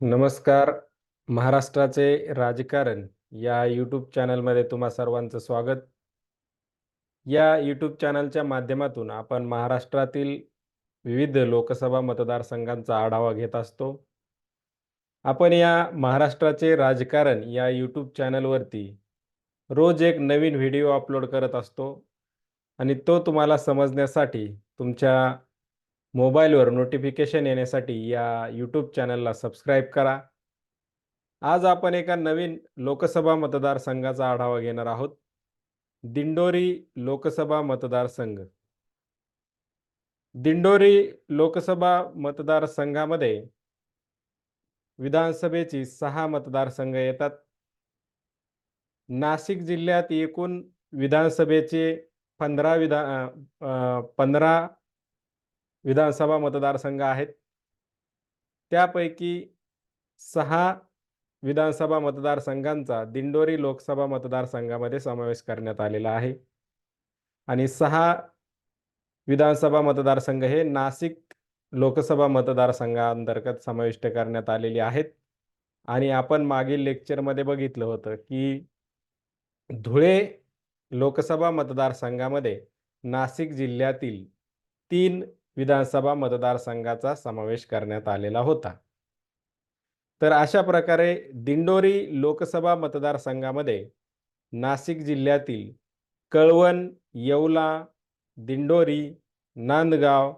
नमस्कार महाराष्ट्राचे राजकारण या यूट्यूब चॅनलमध्ये तुम्हा सर्वांचं स्वागत. या यूट्यूब चॅनलच्या माध्यमातून आपण महाराष्ट्रातील विविध लोकसभा मतदारसंघांचा आढावा घेत असतो. आपण या महाराष्ट्राचे राजकारण या यूट्यूब चॅनलवरती रोज एक नवीन व्हिडिओ अपलोड करत असतो. आणि तो तुम्हाला समजण्यासाठी तुमच्या मोबाईलवर नोटिफिकेशन येण्यासाठी या यूट्यूब चॅनलला सबस्क्राईब करा. आज आपण एका नवीन लोकसभा मतदारसंघाचा आढावा घेणार आहोत. दिंडोरी लोकसभा मतदारसंघ. दिंडोरी लोकसभा मतदारसंघामध्ये विधानसभेची सहा मतदारसंघ येतात. नाशिक जिल्ह्यात एकूण विधानसभेचे पंधरा विधा पंधरा विधानसभा मतदारसंघ आहेत. त्यापैकी सहा विधानसभा मतदारसंघांचा दिंडोरी लोकसभा मतदारसंघामध्ये समावेश करण्यात आलेला आहे. आणि सहा विधानसभा मतदारसंघ हे नाशिक लोकसभा मतदारसंघाअंतर्गत समाविष्ट करण्यात आलेले आहेत. आणि आपण मागील लेक्चरमध्ये बघितलं होतं की धुळे लोकसभा मतदारसंघामध्ये नाशिक जिल्ह्यातील तीन विधानसभा मतदारसंघाचा समावेश करण्यात आलेला होता. तर अशा प्रकारे दिंडोरी लोकसभा मतदारसंघामध्ये नाशिक जिल्ह्यातील कळवण येवला दिंडोरी नांदगाव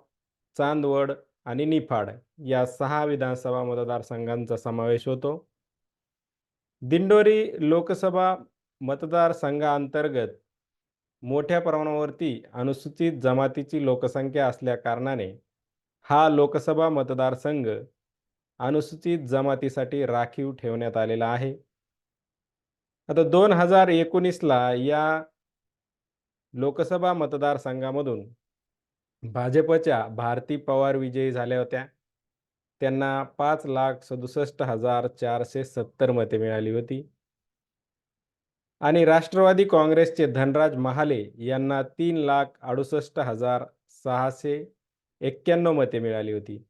चांदवड आणि निफाड या सहा विधानसभा मतदारसंघांचा समावेश होतो. दिंडोरी लोकसभा मतदारसंघाअंतर्गत मोठ्या प्रमाणावरती अनुसूचित जमातीची लोकसंख्या असल्या कारणाने हा लोकसभा मतदारसंघ अनुसूचित जमातीसाठी राखीव ठेवण्यात आलेला आहे. आता दोन हजार एकोणीसला या लोकसभा मतदारसंघामधून भाजपच्या भारती पवार विजयी झाल्या होत्या. त्यांना पाच लाख सदुसष्ट हजार चारशे सत्तर मते मिळाली होती. आणि राष्ट्रवादी काँग्रेसचे धनराज महाले यांना तीन लाख अडुसष्ट हजार सहाशे एक्क्याण्णव मते मिळाली होती.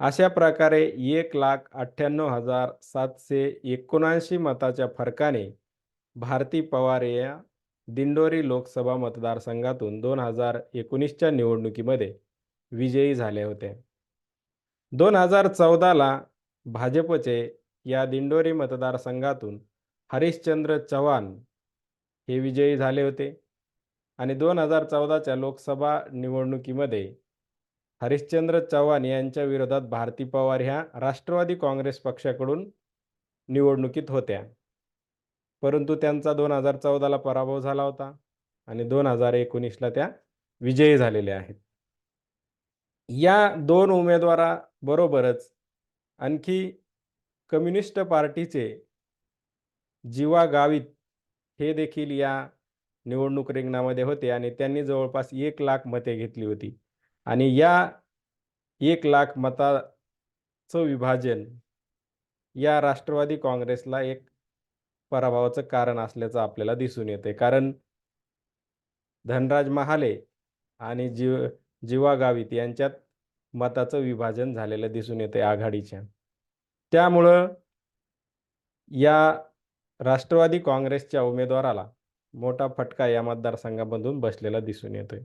अशा प्रकारे एक लाख अठ्ठ्याण्णव हजार सातशे एकोणऐंशी मताच्या फरकाने भारती पवार या दिंडोरी लोकसभा मतदारसंघातून दोन हजार एकोणीसच्या निवडणुकीमध्ये विजयी झाले होते. दोन हजार चौदाला भाजपचे या दिंडोरी मतदारसंघातून हरिश्चंद्र चव्हाण हे विजयी झाले होते. आणि दोन हजार चौदाच्या लोकसभा निवडणुकीमध्ये हरिश्चंद्र चव्हाण यांच्या विरोधात भारती पवार ह्या राष्ट्रवादी काँग्रेस पक्षाकडून निवडणुकीत होत्या. परंतु त्यांचा दोन हजार चौदाला पराभव झाला होता आणि दोन हजार एकोणीसला त्या विजयी झालेल्या आहेत. या दोन उमेदवाराबरोबरच आणखी कम्युनिस्ट पार्टीचे जीवा गावित हे देखील या निवडणूक रिंगणामध्ये होते आणि त्यांनी जवळपास एक लाख मते घेतली होती. आणि या एक लाख मताचं विभाजन या राष्ट्रवादी काँग्रेसला एक पराभवाचं कारण असल्याचं आपल्याला दिसून येते कारण धनराज महाले आणि जीव जीवा गावित यांच्यात मताचं विभाजन झालेलं दिसून येते आघाडीच्या. त्यामुळं या राष्ट्रवादी काँग्रेसच्या उमेदवाराला मोठा फटका या मतदारसंघामधून बसलेला दिसून येतोय.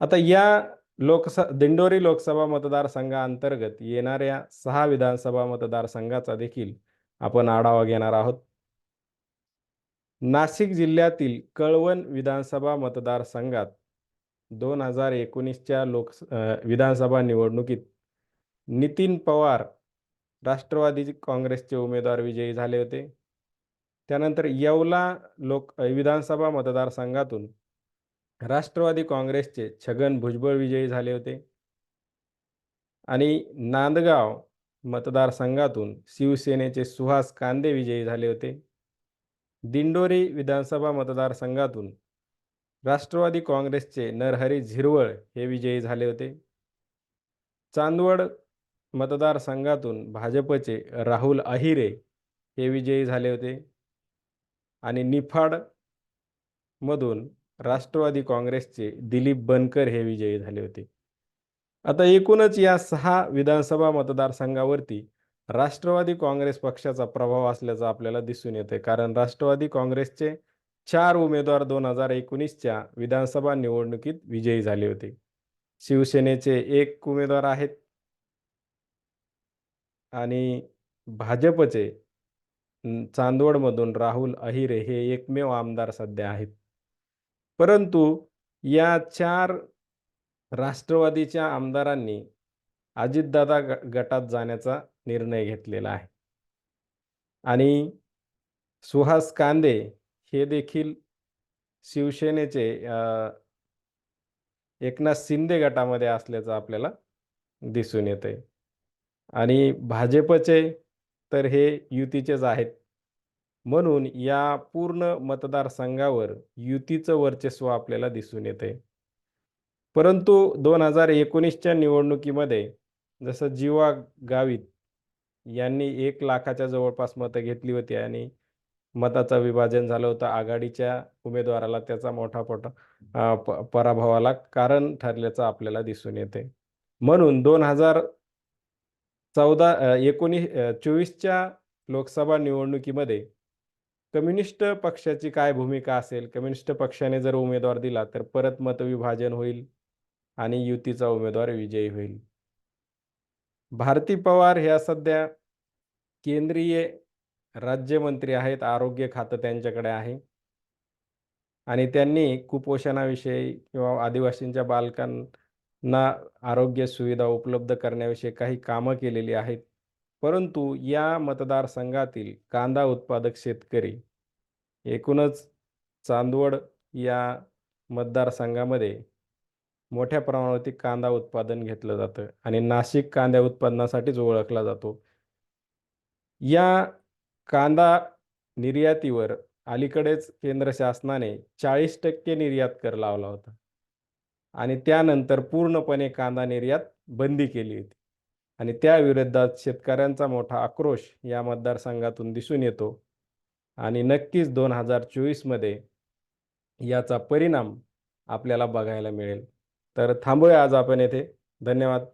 आता या लोकसभा दिंडोरी लोकसभा मतदारसंघाअंतर्गत येणाऱ्या सहा विधानसभा मतदारसंघाचा देखील आपण आढावा घेणार आहोत. नाशिक जिल्ह्यातील कळवण विधानसभा मतदारसंघात दोन हजार एकोणीसच्या लोक विधानसभा निवडणुकीत नितीन पवार राष्ट्रवादी काँग्रेसचे उमेदवार विजयी झाले होते. त्यानंतर येवला लोक विधानसभा मतदारसंघातून राष्ट्रवादी काँग्रेसचे छगन भुजबळ विजयी झाले होते. आणि नांदगाव मतदारसंघातून शिवसेनेचे सुहास कांदे विजयी झाले होते. दिंडोरी विधानसभा मतदारसंघातून राष्ट्रवादी काँग्रेसचे नरहरी झिरवळ हे विजयी झाले होते. चांदवड मतदारसंघातून भाजपचे राहुल अहिरे हे विजयी झाले होते. आणि निफाड मधून राष्ट्रवादी काँग्रेसचे दिलीप बनकर हे विजयी झाले होते. आता एकूणच या सहा विधानसभा मतदारसंघावरती राष्ट्रवादी काँग्रेस पक्षाचा प्रभाव असल्याचं आपल्याला दिसून येते कारण राष्ट्रवादी काँग्रेसचे चार उमेदवार दोन हजार एकोणीसच्या विधानसभा निवडणुकीत विजयी झाले होते. शिवसेनेचे एक उमेदवार आहेत. आणि भाजपचे चांदवडमधून राहुल अहिरे हे एकमेव आमदार सध्या आहेत. परंतु या चार राष्ट्रवादीच्या आमदारांनी अजितदादा गटात जाण्याचा निर्णय घेतलेला आहे. आणि सुहास कांदे हे देखील शिवसेनेचे एकनाथ शिंदे गटामध्ये असल्याचं आपल्याला दिसून येत आहे आणि भाजपचे तर हे युतीचेच आहेत. म्हणून या पूर्ण मतदारसंघावर युतीचं वर्चस्व आपल्याला दिसून येते परंतु दोन हजार एकोणीसच्या निवडणुकीमध्ये जसं जीवा गावित यांनी एक लाखाच्या जवळपास मतं घेतली होती आणि मताचं विभाजन झालं होतं. आघाडीच्या उमेदवाराला त्याचा मोठा पोटा पराभवाला कारण ठरल्याचं आपल्याला दिसून येते म्हणून दोन हजार चौदा एकोणीस चोवीसच्या लोकसभा निवडणुकीमध्ये कम्युनिस्ट पक्षाची काय भूमिका असेल? कम्युनिस्ट पक्षाने जर उमेदवार दिला तर परत मतविभाजन होईल आणि युतीचा उमेदवार विजयी होईल. भारती पवार ह्या सध्या केंद्रीय राज्यमंत्री आहेत आरोग्य खातं त्यांच्याकडे आहे. आणि त्यांनी कुपोषणाविषयी किंवा आदिवासींच्या बालकां ना आरोग्य सुविधा उपलब्ध करण्याविषयी काही कामं केलेली आहेत. परंतु या मतदारसंघातील कांदा उत्पादक शेतकरी एकूणच चांदवड या मतदारसंघामध्ये मोठ्या प्रमाणावरती कांदा उत्पादन घेतलं जातं आणि नाशिक कांद्या उत्पादनासाठीच ओळखला जातो. या कांदा निर्यातीवर अलीकडेच केंद्र शासनाने चाळीस टक्के निर्यात कर लावला होता. आणि त्यानंतर पूर्णपणे कांदा निर्यात बंदी केली होती. आणि त्या विरोधात शेतकऱ्यांचा मोठा आक्रोश या मतदारसंघातून दिसून येतो. आणि नक्कीच दोन हजार चोवीसमध्ये याचा परिणाम आपल्याला बघायला मिळेल. तर थांबूया आज आपण येथे. धन्यवाद.